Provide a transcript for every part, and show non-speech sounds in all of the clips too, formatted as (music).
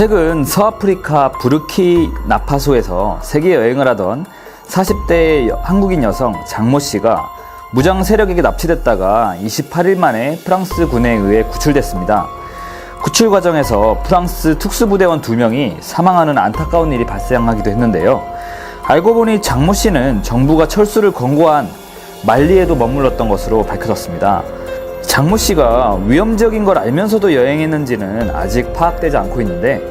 최근 서아프리카 부르키 나파소에서 세계 여행을 하던 40대 여- 한국인 여성 장모 씨가 무장 세력에게 납치됐다가 28일 만에 프랑스 군에 의해 구출됐습니다. 구출 과정에서 프랑스 특수부대원 2명이 사망하는 안타까운 일이 발생하기도 했는데요. 알고 보니 장모 씨는 정부가 철수를 권고한 말리에도 머물렀던 것으로 밝혀졌습니다. 장모 씨가 위험적인 걸 알면서도 여행했는지는 아직 파악되지 않고 있는데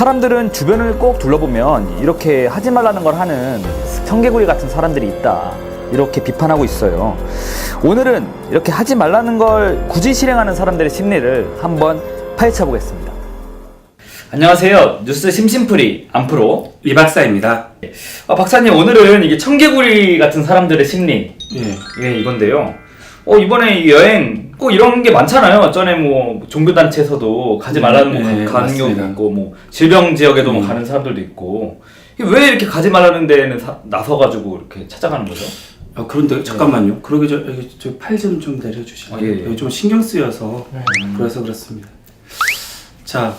사람들은 주변을 꼭 둘러보면 이렇게 하지 말라는 걸 하는 청개구리 같은 사람들이 있다. 이렇게 비판하고 있어요. 오늘은 이렇게 하지 말라는 걸 굳이 실행하는 사람들의 심리를 한번 파헤쳐 보겠습니다. 안녕하세요. 뉴스 심심풀이 안프로 이 박사입니다. 아, 박사님 오늘은 이게 청개구리 같은 사람들의 심리 예. 예, 이건데요. 어, 이번에 이 여행 꼭 이런 게 많잖아요. 전에 뭐 종교 단체에서도 가지 말라는 거 네, 가- 가는 경우도 맞습니다. 있고, 뭐 질병 지역에도 뭐 음. 가는 사람들도 있고. 왜 이렇게 가지 말라는 데는 사- 나서가지고 이렇게 찾아가는 거죠? 아, 그런데 잠깐만요. 그러기 전 여기 저팔 좀 좀 내려주시면 아, 예, 예. 좀 신경 쓰여서 그래서 그렇습니다. 자,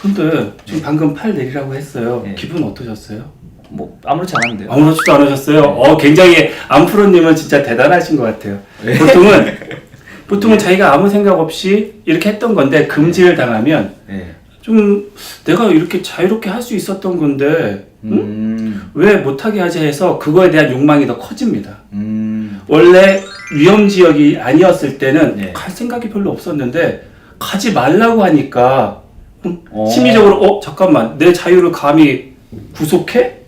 근데 지금 방금 팔 내리라고 했어요. 예. 기분 어떠셨어요? 뭐 아무렇지 않은데요. 아무렇지도 않으셨어요. 어, 굉장히 안프로님은 진짜 대단하신 것 같아요. 예. 보통은 (laughs) 보통은 자기가 아무 생각 없이 이렇게 했던 건데 금지를 당하면 예. 좀 내가 이렇게 자유롭게 할 수 있었던 건데 응? 음. 왜 못하게 하지 해서 그거에 대한 욕망이 더 커집니다. 음. 원래 위험 지역이 아니었을 때는 예. 갈 생각이 별로 없었는데 가지 말라고 하니까 음, 어. 심리적으로 어 잠깐만 내 자유를 감히 구속해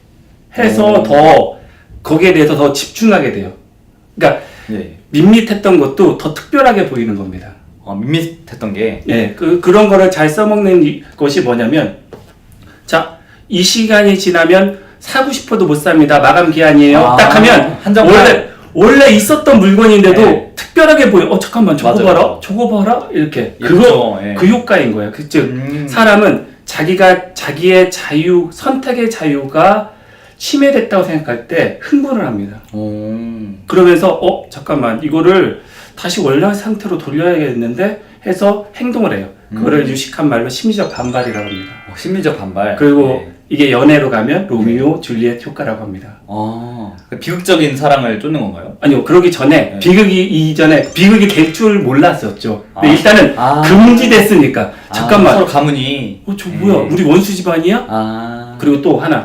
해서 어. 더 거기에 대해서 더 집중하게 돼요. 그러니까 예. 밋밋했던 것도 더 특별하게 보이는 겁니다. 어, 밋밋했던 게. 예, 그 그런 거를 잘 써먹는 이- 것이 뭐냐면 자 이 시간이 지나면 사고 싶어도 못 삽니다. 마감 기한이에요. 아, 딱 하면 한정판. 원래 원래 있었던 물건인데도 네. 특별하게 보여. 어 잠깐만 저거 맞아요. 봐라, 저거 봐라 이렇게 예, 그거 그렇죠. 예. 그 효과인 거예요. 그, 즉 음. 사람은 자기가 자기의 자유 선택의 자유가 침해됐다고 생각할 때 흥분을 합니다. 오. 그러면서 어 잠깐만 이거를 다시 원래 상태로 돌려야겠는데 해서 행동을 해요. 그거를 음. 유식한 말로 심리적 반발이라고 합니다. 어, 심리적 반발. 그리고 예. 이게 연애로 가면 로미오 줄리엣 효과라고 합니다. 아, 그 비극적인 사랑을 쫓는 건가요? 아니요 그러기 전에 네. 비극이 이전에 비극이 될 줄 몰랐었죠. 근데 아. 일단은 아. 금지됐으니까 아, 잠깐만 서로 가문이. 어 저 뭐야 예. 우리 원수 집안이야? 아. 그리고 또 하나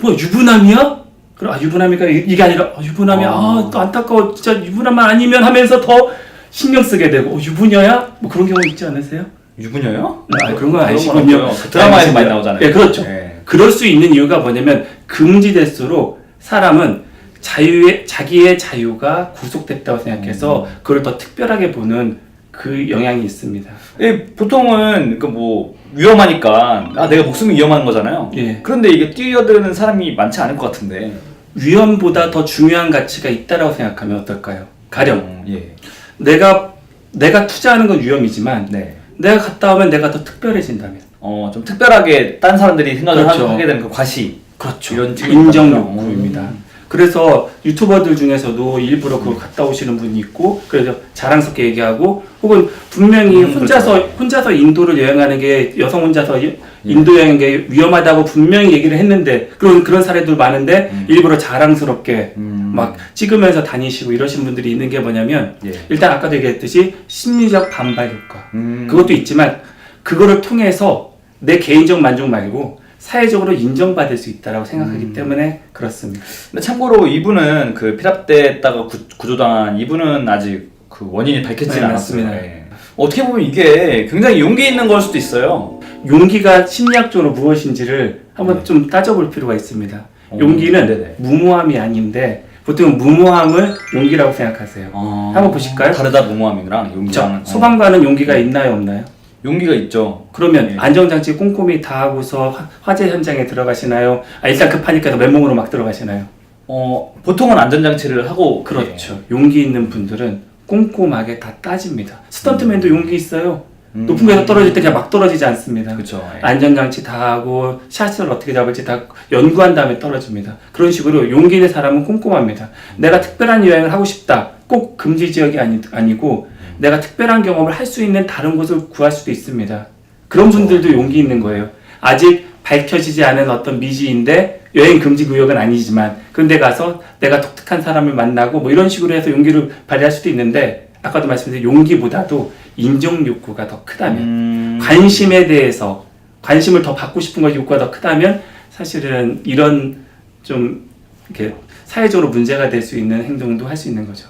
뭐 유부남이야? 그럼 아 유부남이가 이- 이게 아니라 아, 유부남이야 아. 아또 안타까워 진짜 유부남만 아니면 하면서 더 신경 쓰게 되고 어, 유부녀야? 뭐 그런 경우 있지 않으세요? 유부녀요? 아 그런 건 아니시군요. 그 드라마에서. 많이 나오잖아요. 예 그렇죠. 예. 그럴 수 있는 이유가 뭐냐면 금지될수록 사람은 자유의 자기의 자유가 구속됐다고 생각해서 음. 그걸 더 특별하게 보는 그 영향이 있습니다. 예, 보통은 그뭐 위험하니까 아 내가 목숨이 위험한 거잖아요. 예. 그런데 이게 뛰어드는 사람이 많지 않을 것 같은데. 위험보다 더 중요한 가치가 있다라고 생각하면 어떨까요? 가령 음, 예. 내가 내가 투자하는 건 위험이지만 네. 내가 갔다 오면 내가 더 특별해진다면 어, 좀 특별하게 딴 사람들이 생각을 하- 그렇죠. 하게 되는 그 과시. 그렇죠. 이런 측면이 인정? 욕구입니다. 음. 그래서 유튜버들 중에서도 일부러 그걸 갔다 오시는 분이 있고 그래서 자랑스럽게 얘기하고 혹은 분명히 음, 혼자서 그렇죠. 혼자서 인도를 여행하는 게 여성 혼자서 이- 인도 여행인 게 위험하다고 분명히 얘기를 했는데 그런 그런 사례들 많은데 음. 일부러 자랑스럽게 음. 막 찍으면서 다니시고 이러신 분들이 있는 게 뭐냐면 예. 일단 아까도 얘기했듯이 심리적 반발 효과 음. 그것도 있지만 그거를 통해서 내 개인적 만족 말고 사회적으로 인정받을 수 있다라고 생각하기 음. 때문에 그렇습니다. 근데 참고로 이분은 그 피랍됐다가 구, 구조당한 이분은 아직 그 원인이 밝혀지지 네, 않았습니다. 맞습니다. 예. 어떻게 보면 이게 굉장히 용기 있는 걸 수도 있어요. 용기가 심리학적으로 무엇인지를 한번 네. 좀 따져볼 필요가 있습니다. 어, 용기는 네네. 무모함이 아닌데 보통 무모함을 용기라고 생각하세요. 어, 한번 보실까요? 다르다 무모함이랑 용기랑 자, 어, 소방관은 용기가 있나요, 없나요? 용기가 있죠. 그러면 예. 안전장치 꼼꼼히 다 하고서 화- 화재 현장에 들어가시나요? 아, 일단 급하니까 맨몸으로 막 들어가시나요? 어 보통은 안전장치를 하고 그렇죠. 용기 있는 분들은 꼼꼼하게 다 따집니다. 스턴트맨도 용기 있어요. 음. 높은 곳에서 떨어질 때 그냥 막 떨어지지 않습니다. 그렇죠. 예. 안전장치 다 하고 샷을 어떻게 잡을지 다 연구한 다음에 떨어집니다. 그런 식으로 용기 있는 사람은 꼼꼼합니다. 내가 특별한 여행을 하고 싶다. 꼭 금지 지역이 아니, 아니고 내가 특별한 경험을 할 수 있는 다른 곳을 구할 수도 있습니다. 그런 분들도 용기 있는 거예요. 아직 밝혀지지 않은 어떤 미지인데 여행 금지 구역은 아니지만 그런데 가서 내가 독특한 사람을 만나고 뭐 이런 식으로 해서 용기를 발휘할 수도 있는데 아까도 말씀드린 용기보다도 인정 욕구가 더 크다면 음, 관심에 대해서 관심을 더 받고 싶은 것 욕구가 더 크다면 사실은 이런 좀 이렇게 사회적으로 문제가 될 수 있는 행동도 할 수 있는 거죠.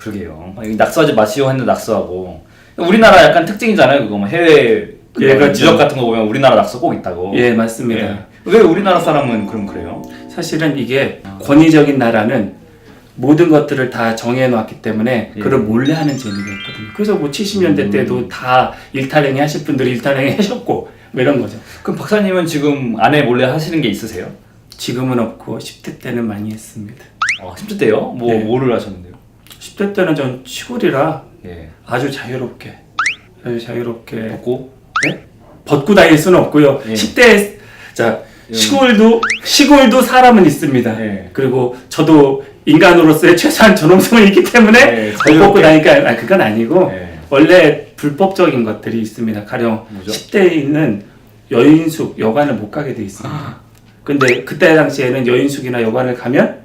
그러게요. 아, 낙서하지 마시오 했는데 낙서하고. 우리나라 약간 특징이잖아요. 그거 뭐 해외 그 예, 그렇죠. 유적 같은 거 보면 우리나라 낙서 꼭 있다고. 예, 맞습니다. 예. 왜 우리나라 사람은 그럼 그래요? 사실은 이게 권위적인 나라는 모든 것들을 다 정해놓았기 때문에 예. 그걸 몰래 하는 재미가 있거든요. 그래서 뭐 70년대 때도 다 일탈행위 하실 분들이 일탈행위 (laughs) 하셨고 뭐 이런 거죠. 그럼 박사님은 지금 아내 몰래 하시는 게 있으세요? 지금은 없고 10대 때는 많이 했습니다. 어, 10대 때요? 뭐 네. 뭐를 하셨는데요? 10대 때는 전 시골이라 예. 아주 자유롭게 아주 자유롭게 벗고 네? 벗고 다닐 수는 없고요. 예. 10대 자 예. 시골도 시골도 사람은 있습니다. 예. 그리고 저도 인간으로서의 최소한 존엄성이 있기 때문에 예, 못 벗고 자유롭게. 다니까 아, 그건 아니고 예. 원래 불법적인 것들이 있습니다. 가령 뭐죠? 10대에 있는 여인숙 여관을 못 가게 돼 있습니다. 아. 근데 그때 당시에는 여인숙이나 여관을 가면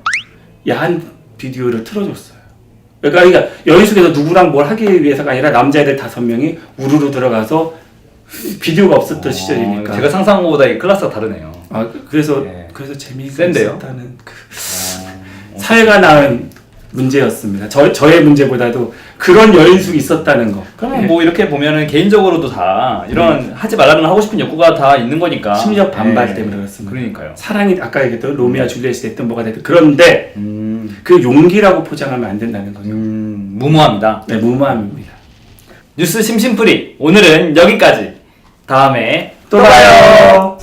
야한 비디오를 틀어줬어요. 그러니까, 그러니까 여인숙에서 누구랑 뭘 하기 위해서가 아니라 남자애들 다섯 명이 우르르 들어가서 비디오가 없었던 시절이니까. 어, 제가 상상한 것보다 이 클래스가 다르네요. 아, 그래서 예. 그래서 재미가 센데요? 있었다는 그 어, 사회가 낳은 문제였습니다. 저 저의 문제보다도 그런 여인숙이 있었다는 거. 그러면 예. 뭐 이렇게 보면은 개인적으로도 다 이런 하지 말라는 하고 싶은 욕구가 다 있는 거니까. 심리적 반발 예. 때문에 그렇습니다. 그러니까요. 사랑이 아까 얘기했던 로미아 줄리엣이 됐든 뭐가 됐든 그런데 음, 그 용기라고 포장하면 안 된다는 거죠. 음, 무모합니다. 네, 무모함입니다. 뉴스 심심풀이 오늘은 여기까지. 다음에 또 봐요.